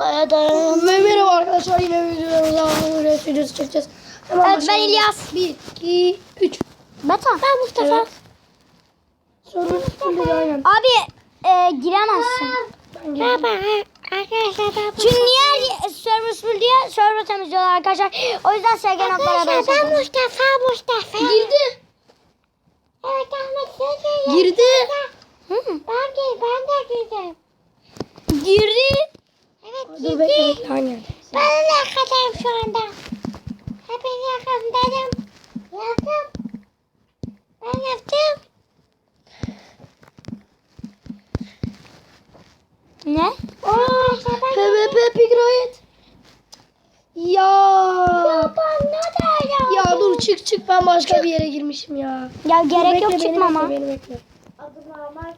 Ve merhaba arkadaşlar yine res videosu çekeceğiz. Hemen Evet, ben. İlyas. 1, 2, 3. Beta. Ben Mustafa. Evet. Sonra şimdi aynen. Abi e, giremezsin. Ben geldim. Çünkü niye server full diye server temizliyorlar arkadaşlar. O yüzden SG notlara ben Mustafa Mustafa. Girdi. Evet Ahmet sen Girdi. Hı. Ben de ben de girdim. Girdi. Evet Dur bekle bekle aynen. Ben de yakadayım şu anda. Hepiniz yakındayım. Yaptım. Ben yaptım. Ne? Oo, sabah PvP Pigroid. Ya. bana da ya. Ya dur çık çık ben başka bir yere girmişim ya. Ya gerek Bekle, yok çıkmama. Bekle, beni bekle.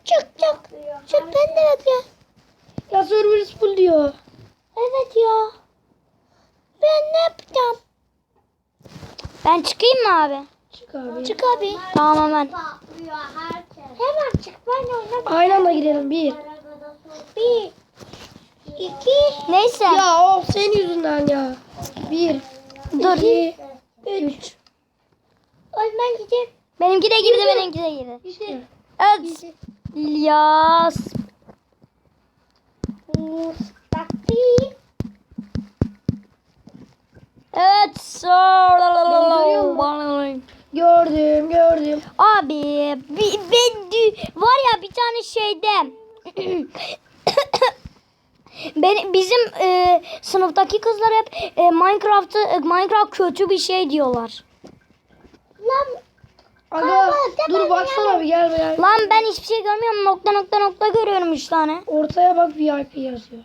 Çık çık. Çık ben de bekle. Ya server full diyor. Evet ya. Ben ne yapacağım? Ben çıkayım mı abi? Çık abi. Çık abi. Tamam hemen. Patlıyor herkes. Hemen çık ben oynamam. Aynı anda girelim. Bir. Bir. İki. Neyse. Ya of senin yüzünden ya. Bir. Dur. iki, Üç. Oy ben gideyim. Benimki de girdi benimki de girdi. Evet. Mustafa. Evet. Gördüm gördüm. Abi bi- ben var ya bir tane şeyde ben bizim e, sınıftaki kızlar hep e, Minecraft'ı e, Minecraft kötü bir şey diyorlar. Lan Aga dur baksana bir gel gel. Lan ben hiçbir şey görmüyorum. Nokta nokta nokta görüyorum üç tane. Ortaya bak VIP yazıyor.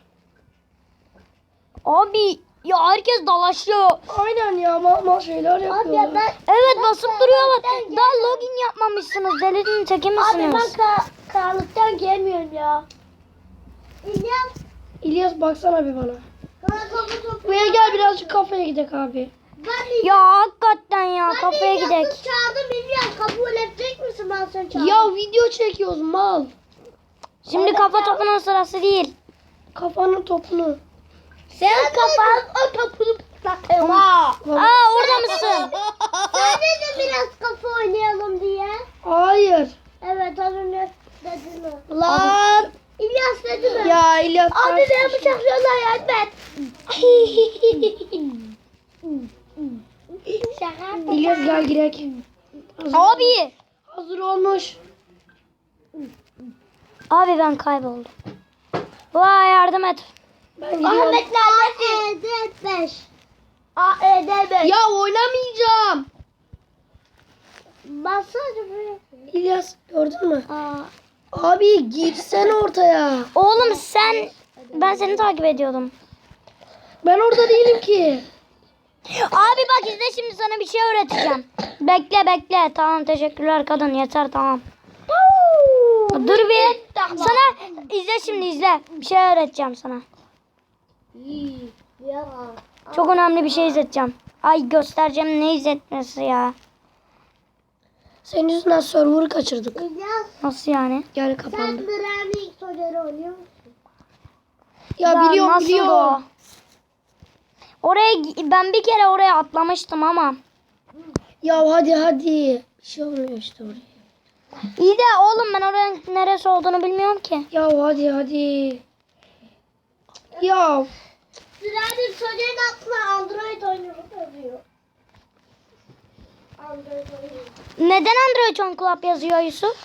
Abi ya herkes dalaşıyor. Aynen ya mal mal şeyler abi yapıyorlar. ya ben Evet basıp duruyorlar. Daha login yapmamışsınız. Delinin teki abi ben ka karanlıktan gelmiyorum ya. İlyas. İlyas baksana bir bana. Buraya gel birazcık kafeye gidelim abi. Ben Ya hakikaten ya kafaya İlyas'ı gidek. çağırdım İlyas kabul edecek misin ben seni çağırdım. Ya video çekiyoruz mal. Şimdi kafa topunun sırası değil. Kafanın topunu. Sen kafan o topunu patlatırım ha. Aa orada mısın? Sen dedin biraz kafa oynayalım diye. Hayır. Evet az önce dedin o. Lan. İlyas dedi mi? Ya İlyas. Abi beni bıçaklıyorlar yardım et. Şaka. İlyas gel girek. Hazır, Abi. hazır olmuş. Abi ben kayboldum. Vay yardım et. Ben gidiyorum. Ahmet neredesin? AED 5. AED 5. Ya oynamayacağım. Baksana böyle. İlyas gördün mü? Aa. Abi girsene ortaya. Oğlum sen ben seni takip ediyordum. Ben orada değilim ki. Abi bak izle şimdi sana bir şey öğreteceğim. Bekle bekle. Tamam teşekkürler kadın yeter tamam. Dur bir. Sana izle şimdi izle. Bir şey öğreteceğim sana. İyi. Ya. Çok önemli bir şey izleteceğim. Ay göstereceğim ne izletmesi ya. Senin yüzünden server'ı kaçırdık. Nasıl yani? Yani sen kapandı. Granny soruları oynuyor musun? Ya, biliyorum nasıl biliyorum. o? Oraya ben bir kere oraya atlamıştım ama. Ya hadi hadi. Bir şey olmuyor işte oraya. İyi de oğlum ben oranın neresi olduğunu bilmiyorum ki. Ya hadi hadi. Ya Granny soruların aklına Android oynuyor yazıyor. Android oynuyor. Neden Android on Club yazıyor Yusuf?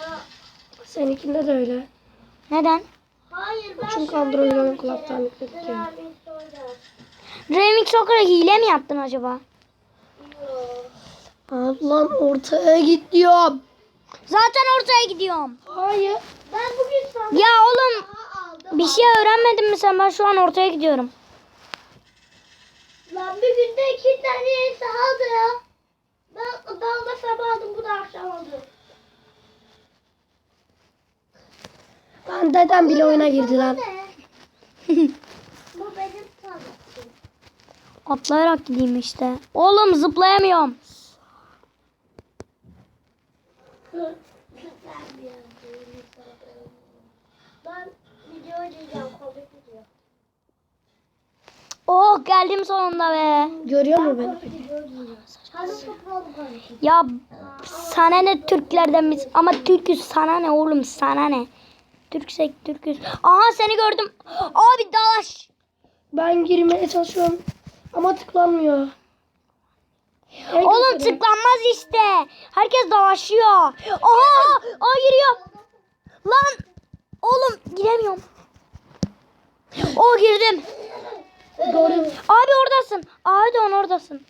Ya, seninkinde de öyle. Neden? hayır ben Çünkü Android kulaktan kere. yükledik ya. Remix Soccer'a hile mi yaptın acaba? Lan ortaya git diyorum. Zaten ortaya gidiyorum. Hayır. Ben bugün sana Ya oğlum. Bir şey öğrenmedin mi sen? Ben şu an ortaya gidiyorum. Lan bir günde iki tane aldı ya. Ben, ben da sabah aldım bu da akşam aldım. Lan dedem bile oyuna girdi lan. Bu benim tabletim. Atlayarak gideyim işte. Oğlum zıplayamıyorum. Ben video oynayacağım komik video. Oh geldim sonunda be. Görüyor mu beni? Ya sana ne Türklerden biz ama Türküz sana ne oğlum sana ne? Türksek Türküz. Aha seni gördüm. Abi dalaş. Ben girmeye çalışıyorum. Ama tıklanmıyor. En Oğlum tıklanmaz işte. Herkes dalaşıyor. Aha! Aa giriyor. Lan! Oğlum giremiyorum. O girdim. Doğru. Abi oradasın. Adon oradasın.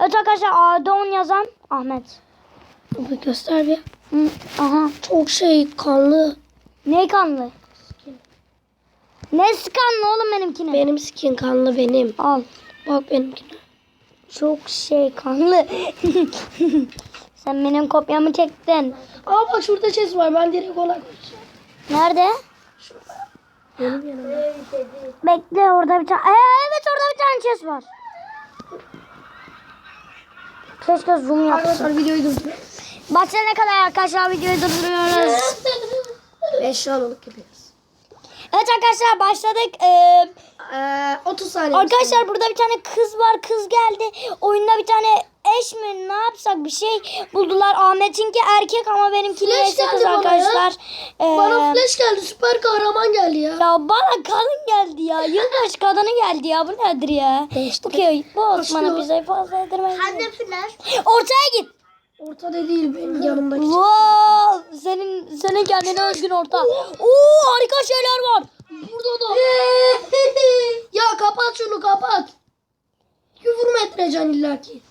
Evet arkadaşlar Adon yazan Ahmet. Bir göster bir. Hı, aha. Çok şey kanlı. Ne kanlı? Ne kanlı oğlum benimkine? Benim skin kanlı benim. Al. Bak benimkine. Çok şey kanlı. Sen benim kopyamı çektin. Aa bak şurada chest var. Ben direkt ona koşacağım. Nerede? Benim yanımda. Bekle orada bir tane. Ee, evet orada bir tane chest var. Keşke zoom yapsın. Arkadaşlar videoyu durduruyor. Başlayana kadar arkadaşlar videoyu durduruyoruz. 5 aralık yapıyoruz. Evet arkadaşlar başladık. Ee, Ee, 30 saniye. arkadaşlar burada bir tane kız var. Kız geldi. Oyunda bir tane eş mi ne yapsak bir şey buldular. Ahmet'inki erkek ama benimki Flash neyse kız geldi bana arkadaşlar. Ee, Bana flash geldi. Süper kahraman geldi ya. Ya bana kadın geldi ya. Yılbaşı kadını geldi ya. Bu nedir ya? Değişti. Okey. Bu Başlıyor. Osman'a pizzayı fazla yedirmeyin. Anne flash. Ortaya git. Ortada değil benim yanımdaki. Wow. Senin senin kendine özgün orta. Oo harika şeyler var. Burada da. ya kapat şunu kapat. Küfür mü ettireceksin illaki?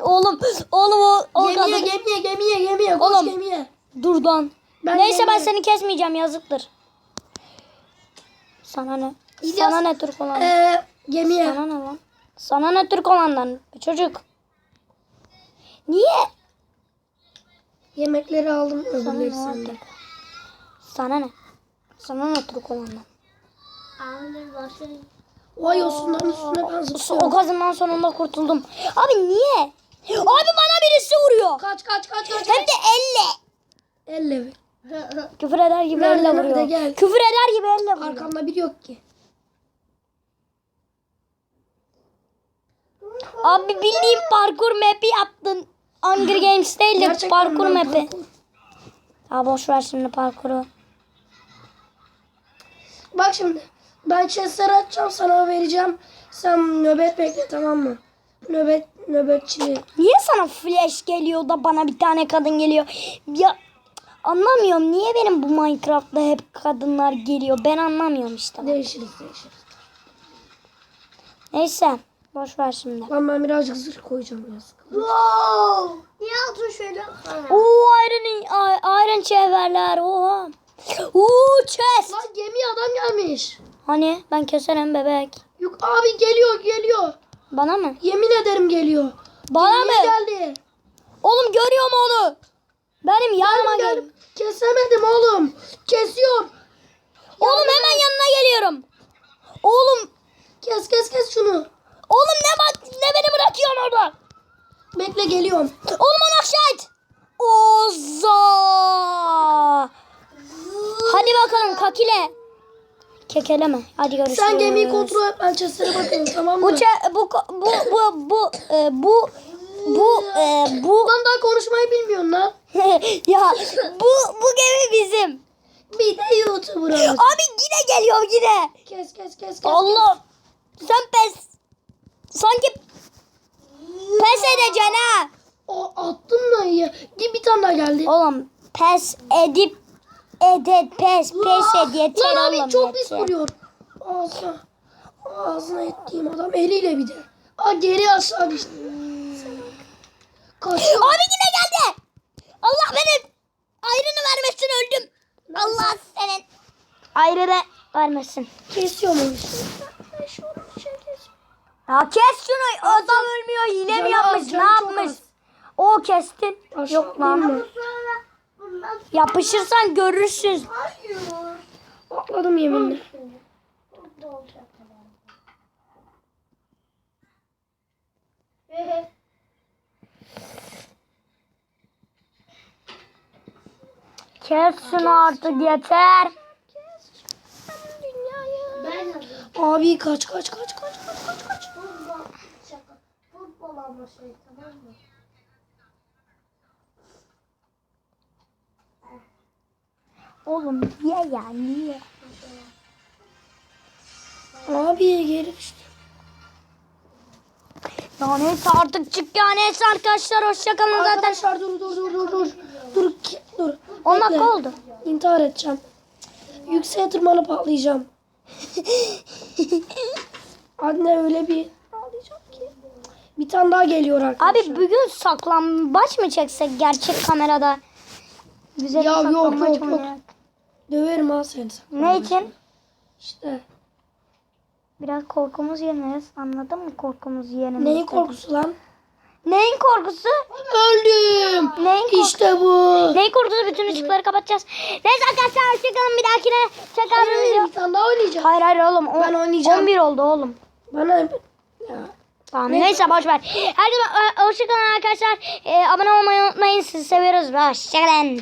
Oğlum oğlum o, o Gemiye kadın. gemiye gemiye gemiye. Koş Oğlum. gemiye. Dur lan. Ben Neyse ben gemiye- seni kesmeyeceğim yazıktır. Sana ne? İlyas, Sana ne Türk olan? Ee, gemiye. Sana ne lan? Sana ne Türk olandan? Çocuk. Niye? Yemekleri aldım sende. Türk? Sana ne? Sana ne Türk olandan? Vay yosunların üstüne ben O zıplıyorum. gazından sonunda kurtuldum. Abi niye? Abi bana birisi vuruyor. Kaç kaç kaç kaç. Hem de elle. Elle mi? Küfür eder gibi Nerede, elle vuruyor. Gel. Küfür eder gibi elle vuruyor. Arkamda biri yok ki. Abi bildiğim parkur map'i yaptın. Hunger Games değil de Gerçekten parkur ben map'i. parkur. Ha boş ver şimdi parkuru. Bak şimdi. Ben chestleri açacağım sana vereceğim. Sen nöbet bekle tamam mı? Nöbet nöbetçi. Niye sana flash geliyor da bana bir tane kadın geliyor? Ya anlamıyorum niye benim bu Minecraft'ta hep kadınlar geliyor. Ben anlamıyorum işte. Değişiriz değişiriz. Neyse boş ver şimdi. Lan ben birazcık zırh koyacağım biraz. Wow. Niye atın şöyle? Oo iron, iron çevreler oha. Oo chest. Lan gemiye adam gelmiş. Hani ben keserim bebek. Yok abi geliyor geliyor. Bana mı? Yemin ederim geliyor. Bana Gemiye mı? geldi. Oğlum görüyorum onu. Benim yanıma gel. Kesemedim oğlum. Kesiyor. Oğlum hemen yanına geliyorum. Oğlum, Kes kes kes şunu. oğlum ne bak ne beni bırakıyorsun orada? Bekle geliyorum. Oğlum onu aşağı et. Oza. Hadi bakalım kakile. Kekeleme. Hadi görüşürüz. Sen gemiyi kontrol et ben chestlere bakıyorum tamam mı? Bu çe- bu ko- bu bu bu e, bu bu e, bu Lan daha konuşmayı bilmiyorsun lan. ya bu bu gemi bizim. Bir de YouTuber olsun. Abi yine geliyor yine. Kes kes kes kes. Allah. Sen pes. Sanki pes edeceksin ha. O attın iyi. Gel bir tane daha geldi. Oğlum pes edip edet pes pes et yeter Lan abi çok pis vuruyor. Ağzına. Ağzına ettiğim adam eliyle bir de. Aa geri aşağı düştü. Kaçıyor. Abi yine geldi. Allah benim ayrını vermesin öldüm. Allah senin ayrını vermesin. Kesiyor mu işte? Ya kes şunu adam ölmüyor hile mi yapmış ne yapmış? O kestin. Aşağı Yok lan. Yapışırsan görürsün. hayır. Atladım yeminle. Kes şunu artık yeter. Abi kaç kaç kaç kaç kaç kaç kaç. Futbol ama şey tamam mı? Oğlum niye ya niye? Abi geri düştü. Ya neyse artık çık ya neyse arkadaşlar hoşçakalın zaten. Arkadaşlar dur dur dur dur dur. Dur ki- dur. 10 Bekle. dakika oldu. İntihar edeceğim. Yükseğe tırmanıp atlayacağım. Anne öyle bir ağlayacağım ki. Bir tane daha geliyor arkadaşlar. Abi bugün saklambaç mı çeksek gerçek kamerada? Güzel Ya bir yok, saklambaç yok, yok. oynayak. Döverim ha seni. Ne için? İşte. Biraz korkumuz yeniriz. Anladın mı korkumuz yeniriz? Neyin korkusu lan? Neyin korkusu? Öldüm. Neyin korkusu? İşte bu. Neyin korkusu? Bütün ışıkları kapatacağız. Neyse arkadaşlar hoşçakalın. Bir dahakine video. bir tane daha oynayacağım. Hayır hayır oğlum. on- Ben oynayacağım. 11 oldu oğlum. Bana ya. Tamam neyse boş ver. Herkese hoşçakalın arkadaşlar. E, abone olmayı unutmayın. Sizi seviyoruz. Hoşçakalın.